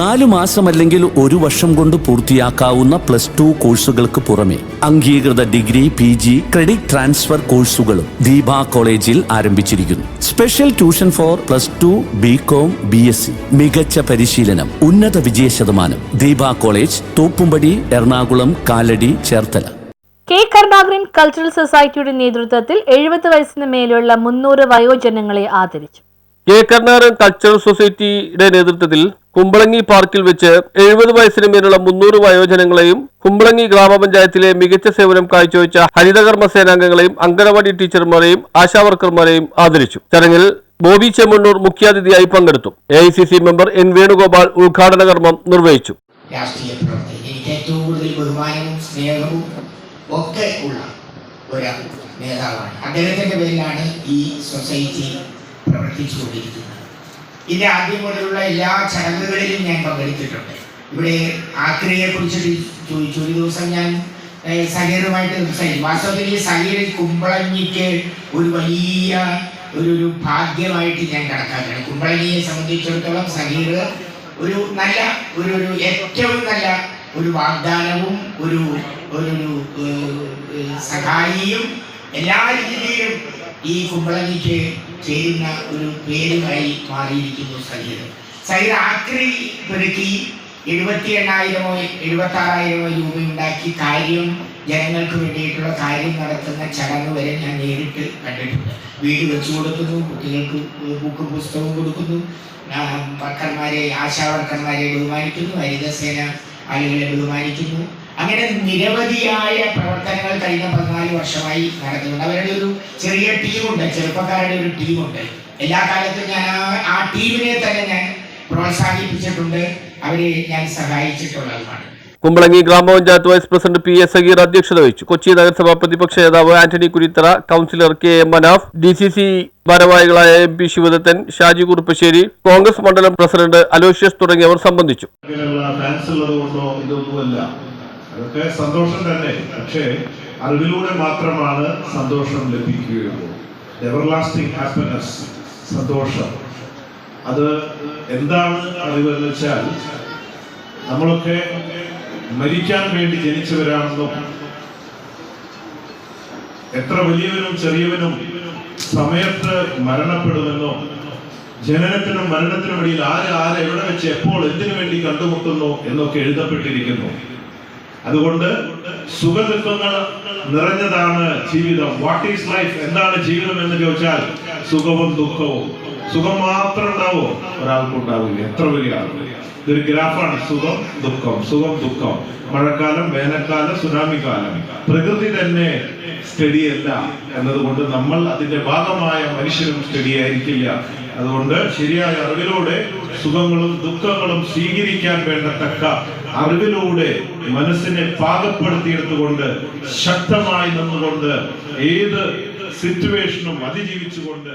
നാലു മാസമല്ലെങ്കിൽ ഒരു വർഷം കൊണ്ട് പൂർത്തിയാക്കാവുന്ന പ്ലസ് ടു കോഴ്സുകൾക്ക് പുറമെ അംഗീകൃത degree P G credit transfer കോഴ്സുകളും ദീപ കോളേജിൽ ആരംഭിച്ചിരിക്കുന്നു. Special tuition for plus two B com B S C. മികച്ച പരിശീലനം ഉന്നത വിജയ ശതമാനം. Deepa college Thoppumpady Ernakulam Kalady Cherthala. K. Karunakaran cultural സൊസൈറ്റിയുടെ നേതൃത്വത്തിൽ എഴുപത് വയസ്സിന് മേലുള്ള മുന്നൂറ് വയോജനങ്ങളെ ആദരിച്ചു. കരുണാകരൻ കൾച്ചറൽ സൊസൈറ്റിയുടെ നേതൃത്വത്തിൽ കുമ്പളങ്ങി പാർക്കിൽ വെച്ച് എഴുപത് വയസ്സിന് മേലുള്ള മുന്നൂറ് വയോജനങ്ങളെയും കുമ്പളങ്ങി ഗ്രാമപഞ്ചായത്തിലെ മികച്ച സേവനം കാഴ്ചവെച്ച ഹരിതകർമ്മ സേനാംഗങ്ങളെയും അംഗനവാടി ടീച്ചർമാരെയും ആശാവർക്കർമാരെയും ആദരിച്ചു. ചടങ്ങിൽ ബോബി ചെമ്മണ്ണൂർ മുഖ്യാതിഥിയായി പങ്കെടുത്തു. A I C C member N Venugopal ഉദ്ഘാടന കർമ്മം നിർവഹിച്ചു. രാഷ്ട്രീയ ഒക്കെ ഉള്ള ഒരു നേതാവാണ്. അദ്ദേഹത്തിന്റെ പേരിലാണ് ഈ സൊസൈറ്റി പ്രവർത്തിച്ചുകൊണ്ടിരിക്കുന്നത് ഇതിന്റെ ആദ്യം മുതലുള്ള എല്ലാ ചടങ്ങുകളിലും ഞാൻ പങ്കെടുത്തിട്ടുണ്ട്. ഇവിടെ ആക്രിയെ കുറിച്ചിട്ട് ചോദിച്ചു ഒരു ദിവസം ഞാൻ സഹീറുമായിട്ട് സംസാരിക്കും. വാസ്തവത്തിൽ ഈ സഹീർ കുമ്പളങ്ങിക്ക് ഒരു വലിയ ഒരു ഒരു ഭാഗ്യമായിട്ട് ഞാൻ കണക്കാക്കുകയാണ്. കുമ്പളങ്ങിയെ സംബന്ധിച്ചിടത്തോളം സഹീർ ഒരു നല്ല ഒരു ഒരു ഏറ്റവും നല്ല ഒരു വാഗ്ദാനവും ഒരു ഒരു സഹായിയും എല്ലാ രീതിയിലും ഈ കുമ്പളങ്ങിക്ക് ചേരുന്ന ഒരു പേരുമായി മാറിയിരിക്കുന്നു സഹീർ സഹീർ ആക്രി പെരുക്കി എഴുപത്തി എണ്ണായിരമോ എഴുപത്തി ആറായിരമോ രൂപ ഉണ്ടാക്കി കാര്യം ജനങ്ങൾക്ക് വേണ്ടിയിട്ടുള്ള കാര്യം നടത്തുന്ന ചടങ്ങ് വരെ ഞാൻ നേരിട്ട് കണ്ടിട്ടുണ്ട്. വീട് വെച്ചു കൊടുക്കുന്നു കുട്ടികൾക്ക് ബുക്ക് പുസ്തകം കൊടുക്കുന്നു വർക്കർമാരെ ആശാവർക്കർമാരെ ബഹുമാനിക്കുന്നു ഹരിതസേന ആളുകളെ ബഹുമാനിക്കുന്നു. അങ്ങനെ നിരവധിയായ പ്രവർത്തനങ്ങൾ കഴിഞ്ഞ പതിനാല് വർഷമായി നടക്കുന്നുണ്ട്. അവരുടെ ഒരു ചെറിയ ടീമുണ്ട്. ചെറുപ്പക്കാരുടെ ഒരു ടീമുണ്ട്. എല്ലാ കാലത്തും ഞാൻ ആ- ആ ടീമിനെ തന്നെ ഞാൻ പ്രോത്സാഹിപ്പിച്ചിട്ടുണ്ട്. അവരെ ഞാൻ സഹായിച്ചിട്ടുള്ളതുമാണ്. കുമ്പളങ്ങി ഗ്രാമപഞ്ചായത്ത് vice president P S Sageer അധ്യക്ഷത വഹിച്ചു. കൊച്ചി നഗരസഭാ പ്രതിപക്ഷ നേതാവ് Antony Kurithara councillor K M Manaf D C C ഭാരവാഹികളായ എം പി ശിവദത്തൻ ഷാജി കുറുപ്പശ്ശേരി കോൺഗ്രസ് മണ്ഡലം പ്രസിഡന്റ് അലോഷ്യസ് തുടങ്ങിയവർ സംബന്ധിച്ചു. അതൊക്കെ സന്തോഷം തന്നെ. പക്ഷേ അറിവിലൂടെ മാത്രമാണ് സന്തോഷം ലഭിക്കുകയുള്ളൂ. എവർലാസ്റ്റിംഗ് ഹാപ്പിനെസ് സന്തോഷം. അത് എന്താണ് അറിവ് എന്ന് വെച്ചാൽ നമ്മളൊക്കെ മരിക്കാൻ വേണ്ടി ജനിച്ചവരാണെന്നും എത്ര വലിയവനും ചെറിയവനും സമയത്ത് മരണപ്പെടുമെന്നും ജനനത്തിനും മരണത്തിനും ഇടയിൽ ആര് ആരെ എവിടെ വെച്ച് എപ്പോൾ എന്തിനു വേണ്ടി കണ്ടുമുട്ടുന്നു എന്നൊക്കെ എഴുതപ്പെട്ടിരിക്കുന്നു. അതുകൊണ്ട് സുഖദുഃഖങ്ങൾ നിറഞ്ഞതാണ് ജീവിതം. വാട്ട് ഈസ് ലൈഫ് എന്താണ് ജീവിതം എന്ന് ചോദിച്ചാൽ സുഖവും ദുഃഖവും. സുഖം മാത്രം ഉണ്ടാവോ. ഒരാൾക്കുണ്ടാവില്ല. എത്ര വലിയ ആളുകൾ ഇതൊരു ഗ്രാഫാണ്. സുഖം ദുഃഖം. സുഖം ദുഃഖം. മഴക്കാലം വേനൽക്കാലം സുനാമി കാലം. പ്രകൃതി തന്നെ സ്റ്റഡി അല്ല എന്നതുകൊണ്ട് നമ്മൾ അതിന്റെ ഭാഗമായ മനുഷ്യരും സ്റ്റഡി ആയിരിക്കില്ല. അതുകൊണ്ട് ശരിയായ അറിവിലൂടെ സുഖങ്ങളും ദുഃഖങ്ങളും സ്വീകരിക്കാൻ വേണ്ടത്തക്ക അറിവിലൂടെ മനസ്സിനെ പാകപ്പെടുത്തിയെടുത്തുകൊണ്ട് ശക്തമായി നിന്നുകൊണ്ട് ഏത് സിറ്റുവേഷനും അതിജീവിച്ചുകൊണ്ട്